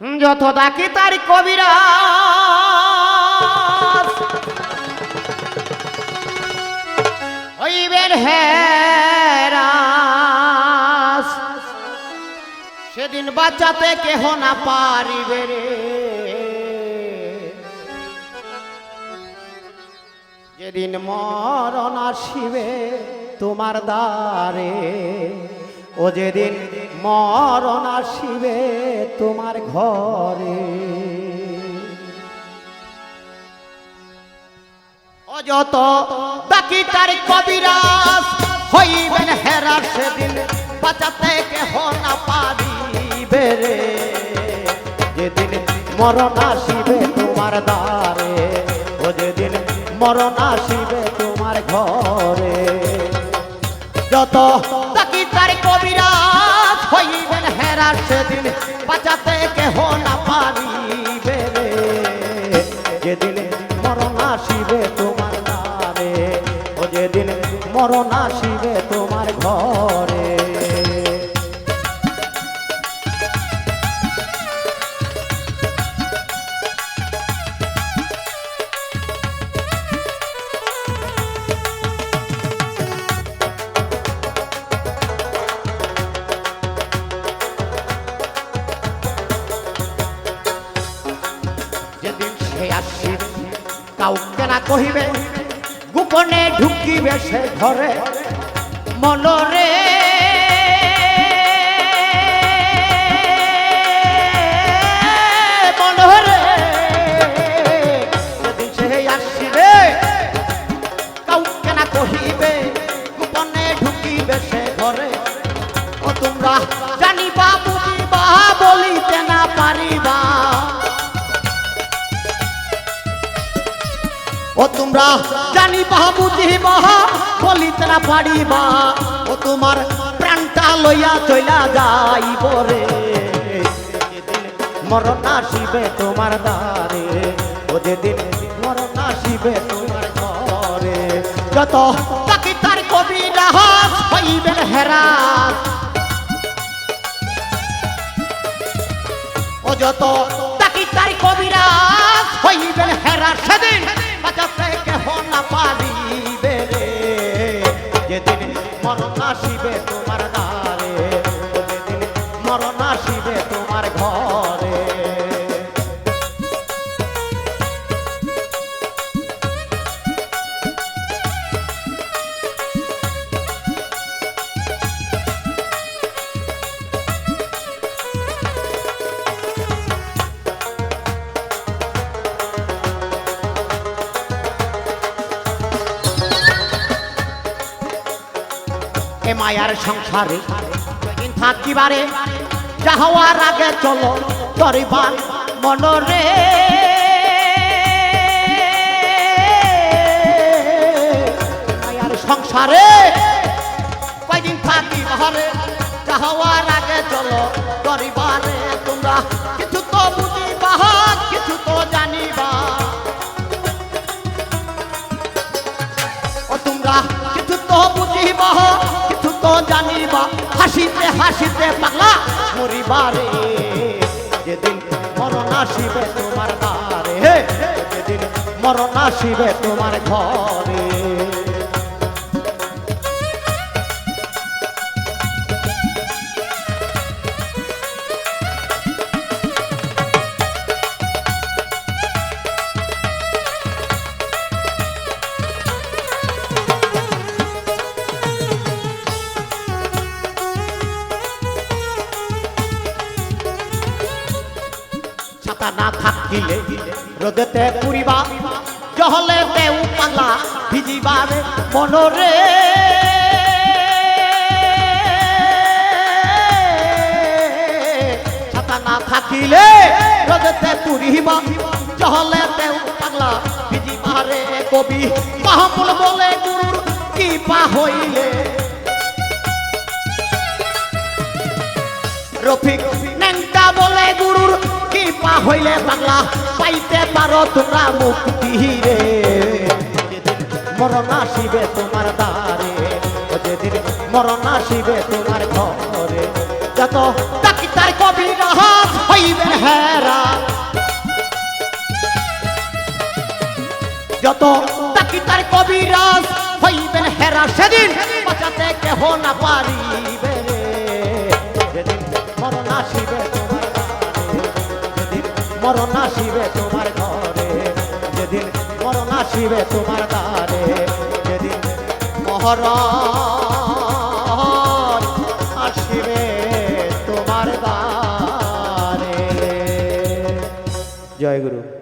যত ডাকি তার কবিরা হইবেন হেরাস সেদিন বাঁচাতে কেহ না পারিবে রে। যেদিন মরণ আসিবে তোমার দ্বারে, ও যেদিন মরণ আসিবে তোমার ঘরে। অযত বাকি তার কবিরাজ হইবেন হেরার সেদিন, বাঁচাতে কেহ না পারিবে রে। যেদিন মরণ আসিবে তোমার দ্বারে, ও যেদিন মরণ আসিবে তোমার ঘরে। যত সেদিন বাঁচাতে কেহ না পারিবে যেদিন মরণ আসিবে তোমার ও যেদিন মরণ আসিবে কাউকে না কহিবে, গোপনে ঢুকিবে সে ঘরে। মনরে কহিবে, গোপনে ঢুকিবে সে ঘরে। ও তোমরা জানিবা ও তোমরা জানি জানিবা বুঝিবা বলিতে না পারিবা ও তোমার প্রাণটা লইয়া চইলা যাইব রে। মরণ আসিবে তোমার দ্বারে, ও যেদিন মরণ আসিবে তোমার ঘরে। যত তাকে তার কবি রাহাত হইবেন হেরাত ও যত তাকি তার কবিরাজ হইবেন হেরার সেদিন বাজাতে কেহ না পারিবে রে। যেদিন মরণ আসিবে তোমার এ মায়ার সংসারে। কয়দিন থাকিবারে যা হওয়ার আগে চলো করিবার মনরে। সংসারে কয়দিন থাকিবারে যা হওয়ার আগে চলো করিবারে তোমরা হাসিতে হাসিতে পাগলা মরিবারে। যেদিন মরণ আসিবে তোমার দ্বারে যেদিন মরণ আসিবে তোমার ঘরে। ছাতা না থাকিলে রোদেতে পুরিবা, জহলে দেউ পালা ভিজিবারে মনরে। ছাতা না থাকিলে রোদেতে পুরিবা, জহলে দেউ পাগলা ভিজিবারে কবি। মাহমুল বলে, গুরুর কি পা হইলে। রফিক নেংটা বলে, গুরুর হইলে বাংলা পাইতে পারো তোমরা মুক্তি রে মরণ আসিবে তোমার দ্বারে, যেদিন মরণ আসিবে তোমার ঘরে। যত ডাক্তার কবির হইবে হেরা। যত ডাক্তার কবিরাজ হইবে হেরা, সেদিন বাঁচাতে কেহ না পারিবে রে। সেদিন মরণ আসিবে তোমার মরণ আসিবে তোমার ঘরে। যেদিন মরণ আসিবে তোমার দ্বারে, যেদিন মহর আসিবে তোমার দ্বারে। জয় গুরু।